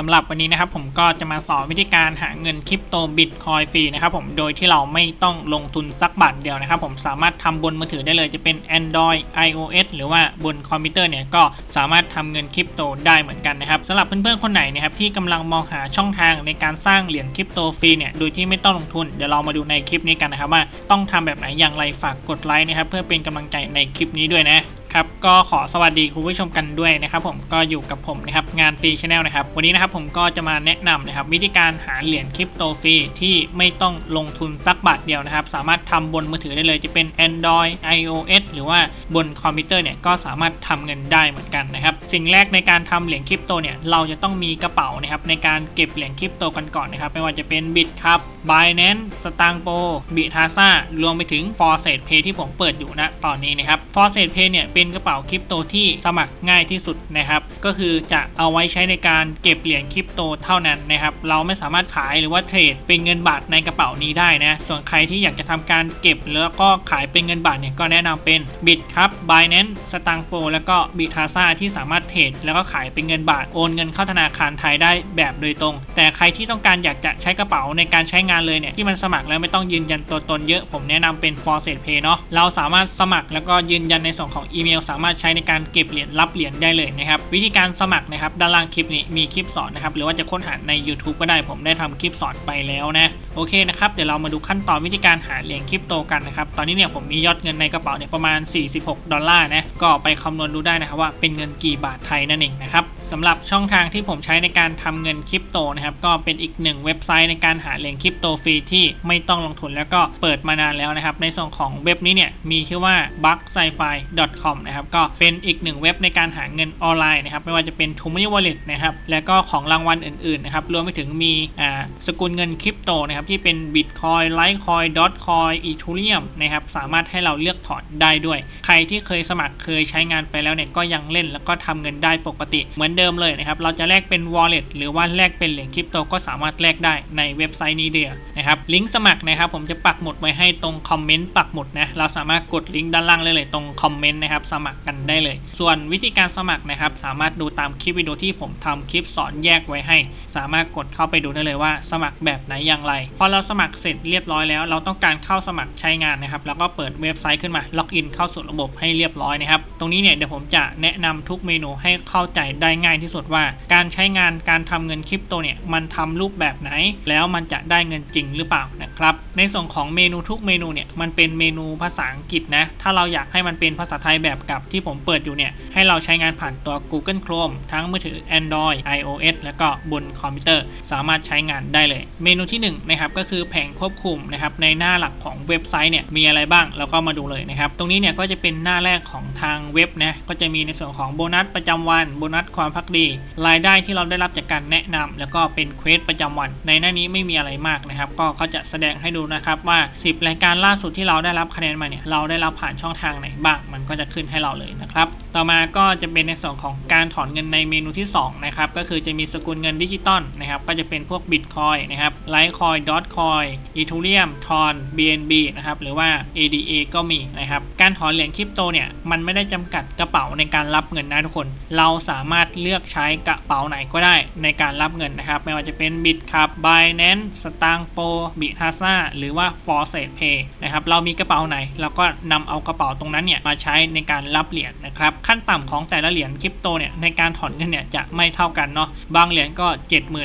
สำหรับวันนี้นะครับผมก็จะมาสอนวิธีการหาเงินคริปโตบิตคอยฟรีนะครับผมโดยที่เราไม่ต้องลงทุนสักบาทเดียวนะครับผมสามารถทำบนมือถือได้เลยจะเป็น Android iOS หรือว่าบนคอมพิวเตอร์เนี่ยก็สามารถทำเงินคริปโตได้เหมือนกันนะครับสำหรับเพื่อนๆคนไหนนะครับที่กำลังมองหาช่องทางในการสร้างเหรียญคริปโตฟรีเนี่ยโดยที่ไม่ต้องลงทุนเดี๋ยวเรามาดูในคลิปนี้กันนะครับว่าต้องทำแบบไหนอย่างไรฝากกดไลค์นะครับเพื่อเป็นกำลังใจในคลิปนี้ด้วยนะ ครับก็ขอสวัสดีคุณผู้ชมกันด้วยนะครับผมก็อยู่กับผมนะครับงานฟรีชาแนลนะครับวันนี้นะครับผมก็จะมาแนะนำนะครับวิธีการหาเหรียญคริปโตฟรีที่ไม่ต้องลงทุนสักบาทเดียวนะครับ สามารถทำบนมือถือได้เลยจะเป็น Android iOS หรือว่าบนคอมพิวเตอร์เนี่ยก็สามารถทำเงินได้เหมือนกันนะครับสิ่งแรกในการทำเหรียญคริปโตเนี่ยเราจะต้องมีกระเป๋านะครับในการเก็บเหรียญคริปโตกันก่อนนะครับไม่ว่าจะเป็น Bit ครับ Binance s t a n g p o b i t a s a รวมไปถึง f o r s e t Pay ที่ผมเปิดอยู่นะตอนนี้นะครับ f o r s e t Pay เนี่ยเป็นกระเป๋าคริปโตที่สมัครง่ายที่สุดนะครับ ก็คือจะเอาไว้ใช้ในการเก็บเหรียญคริปโตเท่านั้นนะครับ เราไม่สามารถขายหรือว่าเทรดเป็นเงินบาทในกระเป๋านี้ได้นะ ส่วนใครที่อยากจะทำการเก็บแล้วก็ขายเป็นเงินบาทเนี่ยก็แนะนำเป็น Bit ครับ Binance s t a n g p o แล้วก็ b i t a s a ที่สามารถเทรดแล้วก็ขายเป็นเงินบาทโอนเงินเข้าธนาคารไทยได้แบบโดยตรง แต่ใครที่ต้องการอยากจะใช้กระเป๋าในการใช้งานเลยเนี่ยที่มันสมัครแล้วไม่ต้องยืนยันตัวตนเยอะ ผมแนะนำเป็น f o r s e t Pay เนาะเราสามารถสมัครแล้วก็ยืนยันในส่วนของอีเมลสามารถใช้ในการเก็บเหรียญรับเหรียญได้เลยนะครับ วิธีการสมัครนะครับ ด้านล่างคลิปนี้มีคลิปสอนนะครับ หรือว่าจะค้นหาใน YouTube ก็ได้ผมได้ทำคลิปสอนไปแล้วนะ โอเคนะครับ เดี๋ยวเรามาดูขั้นตอนวิธีการหาเหรียญคริปโตกันนะครับ ตอนนี้เนี่ยผมมียอดเงินในกระเป๋าเนี่ยประมาณ 46 ดอลลาร์นะ ก็ไปคำนวณดูได้นะครับว่าเป็นเงินกี่บาทไทยนั่นเองนะครับ สำหรับช่องทางที่ผมใช้ในการทำเงินคริปโตนะครับก็เป็นอีกหนึ่งเว็บไซต์ในการหาเหรียญคริปโตฟรีที่ไม่ต้องลงทุนแล้วก็เปิดมานานแล้วนะครับในส่วนของเว็บนี้เนี่ยมีชื่อว่า b u g s c i f i com นะครับก็เป็นอีกหนึ่งเว็บในการหาเงินออนไลน์นะครับไม่ว่าจะเป็น t o m o Wallet นะครับแล้วก็ของรางวัลอื่นๆนะครับรวมไปถึงมีอ่าสกุลเงินคริปโตนะครับที่เป็น Bitcoin Litecoin Dotcoin Ethereum นะครับสามารถให้เราเลือกถอนได้ด้วย ใครที่เคยสมัครเคยใช้งานไปแล้วเนี่ยก็ยังเล่นแล้วก็ทำเงินได้ปกติเหมือนเดิมเลยนะครับ เราจะแลกเป็น wallet หรือว่าแลกเป็นเหรียญคริปโตก็สามารถแลกได้ในเว็บไซต์นี้เดียนะครับลิงก์สมัครนะครับผมจะปักหมุดไว้ให้ตรงคอมเมนต์ปักหมุดนะเราสามารถกดลิงก์ด้านล่างเลยเลยตรงคอมเมนต์นะครับสมัครกันได้เลย ส่วนวิธีการสมัครนะครับสามารถดูตามคลิปวิดีโอที่ผมทำคลิปสอนแยกไว้ให้ สามารถกดเข้าไปดูได้เลยว่า สมัครแบบไหนอย่างไรพอเราสมัครเสร็จเรียบร้อยแล้ว เราต้องการเข้าสมัครใช้งานนะครับแล้วก็เปิดเว็บไซต์ขึ้นมาล็อกอินเข้าสู่ระบบให้เรียบร้อยนะครับตรงนี้เนี่ยเดี๋ยวผมจะแนะนำทุกเมนูให้เข้าใจได้ง่ายที่สุดว่า การใช้งานการทำเงินคริปโตเนี่ยมันทำรูปแบบไหน แล้วมันจะได้เงินจริงหรือเปล่านะครับ ในส่วนของเมนูทุกเมนูเนี่ยมันเป็นเมนูภาษาอังกฤษนะ ถ้าเราอยากให้มันเป็นภาษาไทยแบบกับที่ผมเปิดอยู่เนี่ยให้เราใช้งานผ่านตัว Google Chrome ทั้งมือถือ Android iOS แล้วก็บนคอมพิวเตอร์ สามารถใช้งานได้เลย เมนูที่1นะครับก็คือแผงควบคุมนะครับในหน้าหลักของเว็บไซต์เนี่ยมีอะไรบ้างเราก็มาดูเลยนะครับตรงนี้เนี่ยก็จะเป็นหน้าแรกของทางเว็บนะก็จะมีในส่วนของโบนัสประจำวันโบนัสความพักดี รายได้ที่เราได้รับจากการแนะนำแล้วก็เป็นเควสประจำวัน ในหน้านี้ไม่มีอะไรมากนะครับ ก็เขาจะแสดงให้ดูนะครับว่า 10 รายการล่าสุดที่เราได้รับคะแนนมาเนี่ยเราได้รับผ่านช่องทางไหนบ้าง มันก็จะขึ้นให้เราเลยนะครับต่อมาก็จะเป็นในส่วนของการถอนเงินในเมนูที่ 2 นะครับ ก็คือจะมีสกุลเงินดิจิตอลนะครับ ก็จะเป็นพวก Bitcoin นะครับ Litecoin Dotcoin Ethereum Tron BNB นะครับ หรือว่า ADA ก็มีนะครับ การถอนเหรียญคริปโตเนี่ย มันไม่ได้จำกัดกระเป๋าในการรับเงินนะทุกคน เราสามารถเลือกใช้กระเป๋าไหนก็ได้ในการรับเงินนะครับ ไม่ว่าจะเป็น Bit ครับ Binance s t a n g p o b i t a s a หรือว่า f o r s e t Pay นะครับ เรามีกระเป๋าไหน เราก็นำเอากระเป๋าตรงนั้นเนี่ยมาใช้ในการรับเหรียญนะครับขั้นต่ำของแต่ละเหรียญคริปโตเนี่ยในการถอนเงินเนี่ยจะไม่เท่ากันเนาะบางเหรียญก็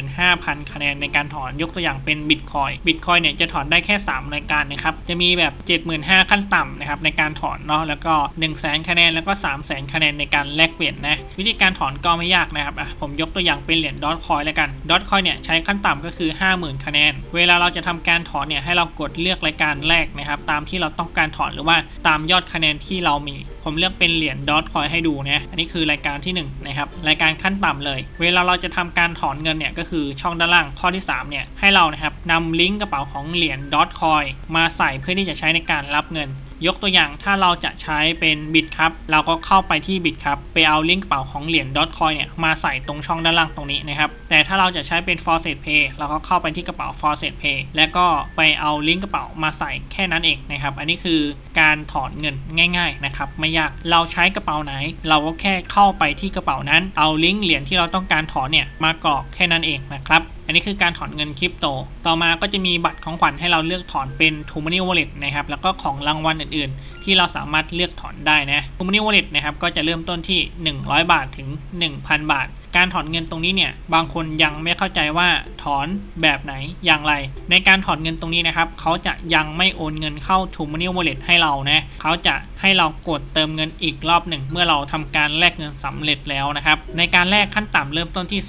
75,000 คะแนนในการถอนยกตัวอย่างเป็น Bitcoin Bitcoin เนี่ยจะถอนได้แค่ 3 รายการนะครับจะมีแบบ 75,000 ขั้นต่ำนะครับในการถอนเนาะแล้วก็ 1 0 0 0 0 0 คะแนนแล้วก็ 3 0 0 0 0 0 คะแนนในการแลกเปลี่ยนนะวิธีการถอนก็ไม่ยากนะครับอะผมยกตัวอย่างเป็นเหรียญดอทคอยแล้วกันดอทคอยเนี่ยใช้ขั้นต่ำก็คือ 50,000 คะแนน เวลาเราจะทำการถอนเนี่ยให้เรากดเลือกรายการแรกนะครับตามที่เราต้องการถอนหรือว่าตามยอดคะแนนที่เรามี ผมเลือกเป็นเหรียญดอทคอยให้ดูนะอันนี้คือรายการที่1นะครับรายการขั้นต่ำเลย เวลาเราจะทำการถอนเงินเนี่ยก็คือช่องด้านล่างข้อที่3เนี่ยให้เรานะครับนำลิงก์กระเป๋าของเหรียญดอทคอยมาใส่เพื่อที่จะใช้ในการรับเงิน ยกตัวอย่างถ้าเราจะใช้เป็นบิตครับเราก็เข้าไปที่บิตครับไปเอาลิงก์กระเป๋าของเหรียญ .coin เนี่ยมาใส่ตรงช่องด้านล่างตรงนี้นะครับแต่ถ้าเราจะใช้เป็น f o r s e t Pay เราก็เข้าไปที่กระเป๋า f o r s e t Pay แล้วก็ไปเอาลิงก์กระเป๋ามาใส่แค่นั้นเองนะครับอันนี้คือการถอนเงินง่าย ๆนะครับ ไม่ยากเราใช้กระเป๋าไหน เราก็แค่เข้าไปที่กระเป๋านั้น เอาลิงก์เหรียญที่เราต้องการถอนเนี่ยมากรอกแค่นั้นเองนะครับอันนี้คือการถอนเงินคริปโต ต่อมาก็จะมีบัตรของขวัญให้เราเลือกถอนเป็น t o Money Wallet นะครับ แล้วก็ของรางวัลอื่นๆ ที่เราสามารถเลือกถอนได้นะ t o Money Wallet นะครับก็จะเริ่มต้นที่ 100 บาทถึง 1,000 บาท การถอนเงินตรงนี้เนี่ย บางคนยังไม่เข้าใจว่าถอนแบบไหนอย่างไร ในการถอนเงินตรงนี้นะครับ เขาจะยังไม่โอนเงินเข้า t o Money Wallet ให้เรานะ เขาจะให้เรากดเติมเงินอีกรอบหนึ่ง เมื่อเราทำการแลกเงินสำเร็จแล้วนะครับ ในการแลกขั้นต่ำเริ่มต้นที่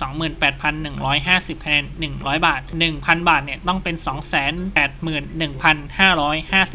28,150คะแนน100 บาท 1,000 บาทเนี่ยต้องเป็น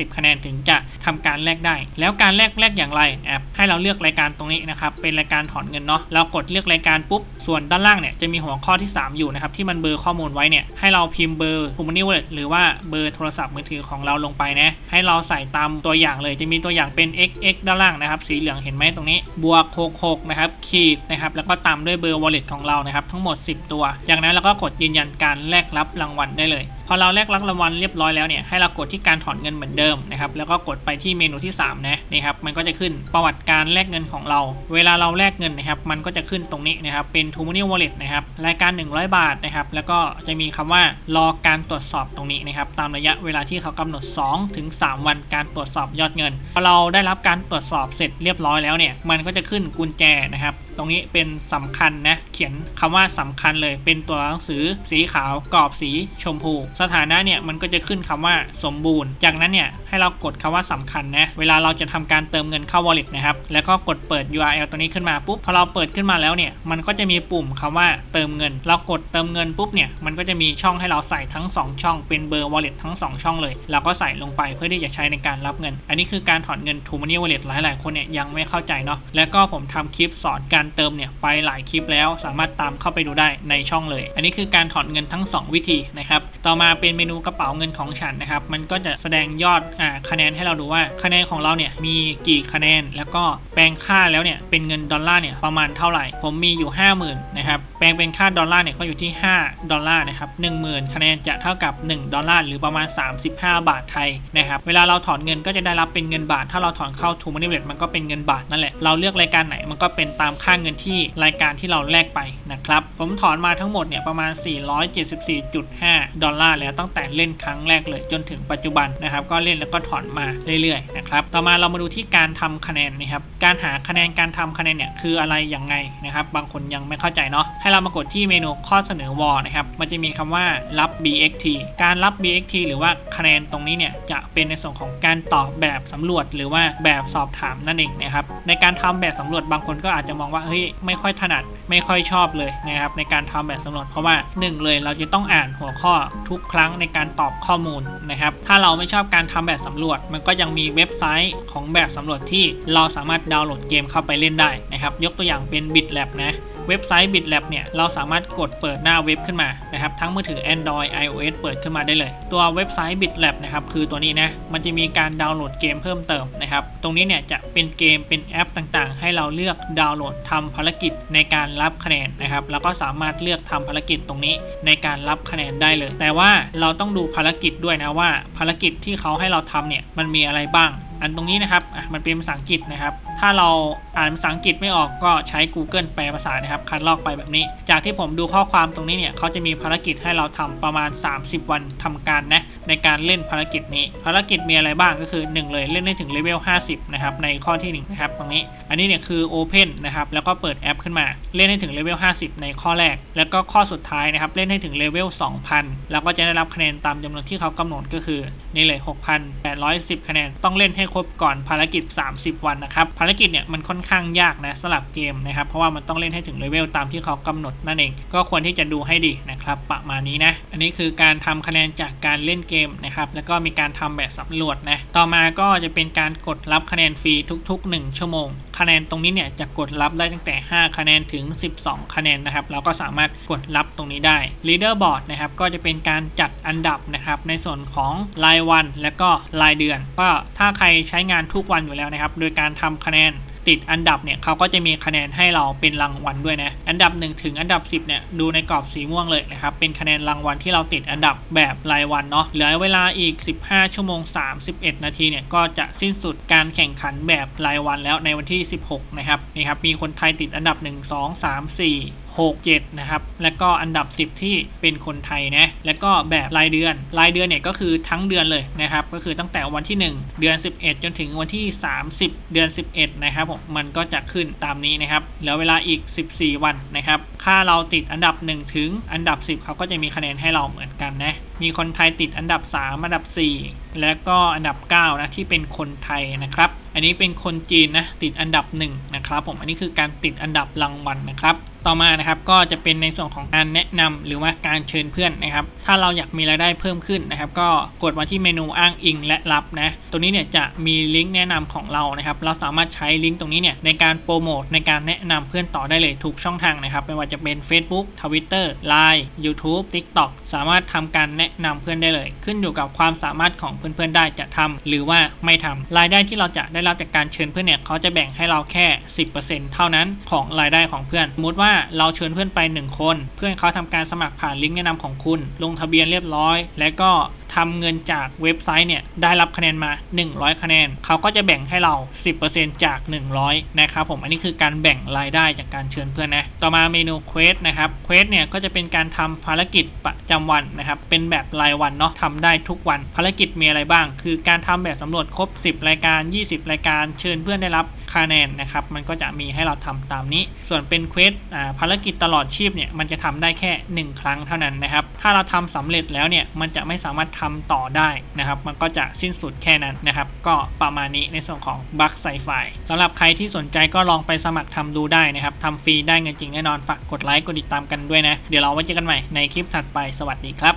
281,550 คะแนนถึงจะทำการแลกได้ แล้วการแลกแลกอย่างไรแอปให้เราเลือกรายการตรงนี้นะครับเป็นรายการถอนเงินเนาะเรากดเลือกรายการปุ๊บส่วนด้านล่างเนี่ยจะมีหัวข้อที่ 3 อยู่นะครับที่มันเบอร์ข้อมูลไว้เนี่ยให้เราพิมพ์เบอร์ h u m a n y Wallet หรือว่าเบอร์โทรศัพท์มือถือของเราลงไปนะให้เราใส่ตามตัวอย่างเลยจะมีตัวอย่างเป็น xx ด้านล่างนะครับสีเหลืองเห็นไหมตรงนี้ บวก66นะครับขีดนะครับแล้วก็ตามด้วยเบอร์ wallet ของเรานะครับทั้งหมด 10 ตัว จากนั้นเราก็กดยืนยันการแลกรับรางวัลได้เลย พอเราแลกรับรางวัลเรียบร้อยแล้วเนี่ยให้เรากดที่การถอนเงินเหมือนเดิมนะครับแล้วก็กดไปที่เมนูที่3นะนี่ครับมันก็จะขึ้นประวัติการแลกเงินของเรา เวลาเราแลกเงินนะครับมันก็จะขึ้นตรงนี้นะครับเป็น t o m o n y Wallet นะครับรายการ 100 บาทนะครับแล้วก็จะมีคำว่ารอการตรวจสอบตรงนี้นะครับตามระยะเวลาที่เขากำหนด 2 ถึง 3 วันการตรวจสอบยอดเงินพอเราได้รับการตรวจสอบเสร็จเรียบร้อยแล้วเนี่ยมันก็จะขึ้นกุญแจนะครับตรงนี้เป็นสำคัญนะเขียนคำว่าสำคัญเลยเป็นตัวหนังสือสีขาวกรอบสีชมพูสถานะเนี่ยมันก็จะขึ้นคำว่าสมบูรณ์ จากนั้นเนี่ยให้เรากดคำว่าสำคัญนะ เวลาเราจะทำการเติมเงินเข้า wallet นะครับ แล้วก็กดเปิด URL ตัวนี้ขึ้นมาปุ๊บ พอเราเปิดขึ้นมาแล้วเนี่ย มันก็จะมีปุ่มคำว่าเติมเงิน เรากดเติมเงินปุ๊บเนี่ย มันก็จะมีช่องให้เราใส่ทั้ง 2 ช่อง เป็นเบอร์ wallet ทั้ง 2 ช่องเลย เราก็ใส่ลงไปเพื่อที่จะใช้ในการรับเงิน อันนี้คือการถอนเงิน t o Money Wallet หลาย ๆ คนเนี่ยยังไม่เข้าใจเนาะ แล้วก็ผมทำคลิปสอนการเติมเนี่ยไปหลายคลิปแล้ว สามารถตามเข้าไปดูได้ในช่องเลย อันนี้คือการถอนเงินทั้ง 2 วิธีนะครับ ต่อมาเป็นเมนูกระเป๋าเงินของฉันนะครับ มันก็จะแสดงยอดอ่าคะแนนให้เราดูว่าคะแนนของเราเนี่ยมีกี่คะแนน แล้วก็แปลงค่าแล้วเนี่ยเป็นเงินดอลลาร์เนี่ยประมาณเท่าไหร่ ผมมีอยู่ 50,000นะครับ แปลงเป็นค่าดอลลาร์เนี่ยก็อยู่ที่ 5 ดอลลาร์นะครับ10,000คะแนนจะเท่ากับ 1 ดอลลาร์หรือประมาณ 35 บาทไทยนะครับเวลาเราถอนเงินก็จะได้รับเป็นเงินบาท ถ้าเราถอนเข้า t o Money Wallet มันก็เป็นเงินบาทนั่นแหละเราเลือกรายการไหนมันก็เป็นตามค่าเงินที่รายการที่เราแลกไปนะครับผมถอนมาทั้งหมดเนี่ยประมาณ 474.5 ดอลลาร์แล้วตั้งแต่เล่นครั้งแรกเลยจนถึงปัจจุบันนะครับก็เล่นแล้วก็ถอนมาเรื่อยๆนะครับต่อมาเรามาดูที่การทำคะแนนนะครับการหาคะแนนการทำคะแนนเนี่ยคืออะไรยังไงนะครับบางคนยังไม่เข้าใจเนาะให้เรามากดที่เมนูข้อเสนอวอนะครับ มันจะมีคำว่ารับ BXT การรับ BXT หรือว่าคะแนนตรงนี้เนี่ยจะเป็นในส่วนของการตอบแบบสำรวจ หรือว่าแบบสอบถามนั่นเองนะครับ ในการทำแบบสำรวจบางคนก็อาจจะมองว่าเฮ้ยไม่ค่อยถนัดไม่ค่อยชอบเลยนะครับในการทำแบบสำรวจเพราะว่าหนึ่งเลยเราจะต้องอ่านหัวข้อทุกครั้งในการตอบข้อมูลนะครับ ถ้าเราไม่ชอบการทำแบบสำรวจ มันก็ยังมีเว็บไซต์ของแบบสำรวจที่เราสามารถดาวน์โหลดเกมเข้าไปเล่นได้นะครับ ยกตัวอย่างเป็น BitLab นะ เว็บไซต์ BitLab เนี่ยเราสามารถกดเปิดหน้าเว็บขึ้นมานะครับทั้งมือถือ Android iOS เปิดขึ้นมาได้เลย ตัวเว็บไซต์ BitLab นะครับคือตัวนี้นะมันจะมีการดาวน์โหลดเกมเพิ่มเติมนะครับตรงนี้เนี่ยจะเป็นเกมเป็นแอปต่างๆ ให้เราเลือกดาวน์โหลดทำภารกิจในการรับคะแนนนะครับแล้วก็สามารถเลือกทำภารกิจตรงนี้ในการรับคะแนนได้เลย แต่ว่าเราต้องดูภารกิจด้วยนะว่าภารกิจที่เขาให้เราทำเนี่ยมันมีอะไรบ้าง อันตรงนี้นะครับมันเป็นภาษาอังกฤษนะครับ ถ้าเราอ่านภาษาอังกฤษไม่ออกก็ใช้ Google แปลภาษานะครับ คัดลอกไปแบบนี้ จากที่ผมดูข้อความตรงนี้เนี่ยเขาจะมีภารกิจให้เราทำประมาณ 30 วันทำการนะในการเล่นภารกิจนี้ ภารกิจมีอะไรบ้างก็คือ 1 เลยเล่นได้ถึงเลเวล 50 นะครับ ในข้อที่ 1 นะครับตรงนี้ อันนี้เนี่ยคือ Open นะครับ แล้วก็เปิดแอปขึ้นมา เล่นให้ถึงเลเวล 50 ในข้อแรก แล้วก็ข้อสุดท้ายนะครับ เล่นให้ถึงเลเวล 2,000 แล้วก็จะได้รับคะแนนตามจำนวนที่เขากำหนดก็คือนี่เลย 6,810 คะแนนต้องเล่นให้ครบก่อนภารกิจ 30 วันนะครับ ภารกิจเนี่ยมันค่อนข้างยากนะสลับเกมนะครับ เพราะว่ามันต้องเล่นให้ถึงเลเวลตามที่เขากำหนดนั่นเอง ก็ควรที่จะดูให้ดีนะนะครับประมาณนี้นะอันนี้คือการทำคะแนนจากการเล่นเกมนะครับแล้วก็มีการทำแบบสำรวจนะต่อมาก็จะเป็นการกดรับคะแนนฟรีทุก ๆ 1 ชั่วโมง คะแนนตรงนี้เนี่ยจะกดรับได้ตั้งแต่ 5 คะแนนถึง 12 คะแนนนะครับเราก็สามารถกดรับตรงนี้ได้ Leaderboard นะครับก็จะเป็นการจัดอันดับนะครับในส่วนของรายวันและก็รายเดือนก็ถ้าใครใช้งานทุกวันอยู่แล้วนะครับ โดยการทำคะแนน ติดอันดับเนี่ยเขาก็จะมีคะแนนให้เราเป็นรางวัลด้วยนะ อันดับ 1 ถึงอันดับ 10เนี่ยดูในกรอบสีม่วงเลยนะครับ เป็นคะแนนรางวัลที่เราติดอันดับแบบรายวันเนาะ เหลือเวลาอีก 15 ชั่วโมง 31 นาทีเนี่ยก็จะสิ้นสุดการแข่งขันแบบรายวันแล้วในวันที่ 16 นะครับ นี่ครับ มีคนไทยติดอันดับ 1 2 3 4 6 7 นะครับ แล้วก็อันดับ 10 ที่เป็นคนไทยนะ แล้วก็แบบรายเดือน รายเดือนเนี่ยก็คือทั้งเดือนเลยนะครับ ก็คือตั้งแต่วันที่ 1 เดือน 11 จนถึงวันที่ 30 เดือน 11 นะครับผม มันก็จะขึ้นตามนี้นะครับ แล้วเวลาอีก 14 วันนะครับ ค่าเราติดอันดับ 1 ถึงอันดับ 10 เขาก็จะมีคะแนนให้เราเหมือนกันนะ มีคนไทยติดอันดับ 3 อันดับ 4 แล้วก็อันดับ 9 นะที่เป็นคนไทยนะครับ อันนี้เป็นคนจีนนะติดอันดับ 1 นะครับผมอันนี้คือการติดอันดับรางวัลนะครับ ต่อมานะครับก็จะเป็นในส่วนของการแนะนำหรือว่าการเชิญเพื่อนนะครับ ถ้าเราอยากมีรายได้เพิ่มขึ้นนะครับ ก็กดมาที่เมนูอ้างอิงและรับนะตรงนี้เนี่ยจะมีลิงก์แนะนำของเรานะครับ เราสามารถใช้ลิงก์ตรงนี้เนี่ยในการโปรโมทในการแนะนำเพื่อนต่อได้เลยทุกช่องทางนะครับไม่ว่าจะเป็น Facebook Twitter Line YouTube TikTok สามารถทำการแนะนำเพื่อนได้เลย ขึ้นอยู่กับความสามารถของเพื่อนๆได้จะทำหรือว่าไม่ทำรายได้ที่เราจะได้รับจากการเชิญเพื่อนเนี่ยเขาจะแบ่งให้เราแค่ 10%เท่านั้นของรายได้ของเพื่อนสมมติว่าเราเชิญเพื่อนไป 1 คน เพื่อนเขาทำการสมัครผ่านลิงก์แนะนำของคุณ ลงทะเบียนเรียบร้อย และก็ ทำเงินจากเว็บไซต์เนี่ยได้รับคะแนนมา 100 คะแนน เขาก็จะแบ่งให้เรา 10%จาก 100 นะครับผมอันนี้คือการแบ่งรายได้จากการเชิญเพื่อนนะ ต่อมาเมนูเควสนะครับเควสเนี่ยก็จะเป็นการทำภารกิจประจำวันนะครับ เป็นแบบรายวันเนาะทำได้ทุกวันภารกิจมีอะไรบ้าง คือการทำแบบสำรวจครบ 10 รายการ 20 รายการเชิญเพื่อนได้รับคะแนนนะครับ มันก็จะมีให้เราทำตามนี้ ส่วนเป็นเควสอ่าภารกิจตลอดชีพเนี่ยมันจะทำได้แค่ 1 ครั้งเท่านั้นนะครับ ถ้าเราทำสำเร็จแล้วเนี่ยมันจะไม่สามารถทำต่อได้นะครับ มันก็จะสิ้นสุดแค่นั้นนะครับ ก็ประมาณนี้ในส่วนของบัคไซไฟสำหรับใครที่สนใจก็ลองไปสมัครทำดูได้นะครับทำฟรีได้เงินจริงแน่นอนฝากกดไลค์กดติดตามกันด้วยนะ เดี๋ยวเราไว้เจอกันใหม่ในคลิปถัดไปสวัสดีครับ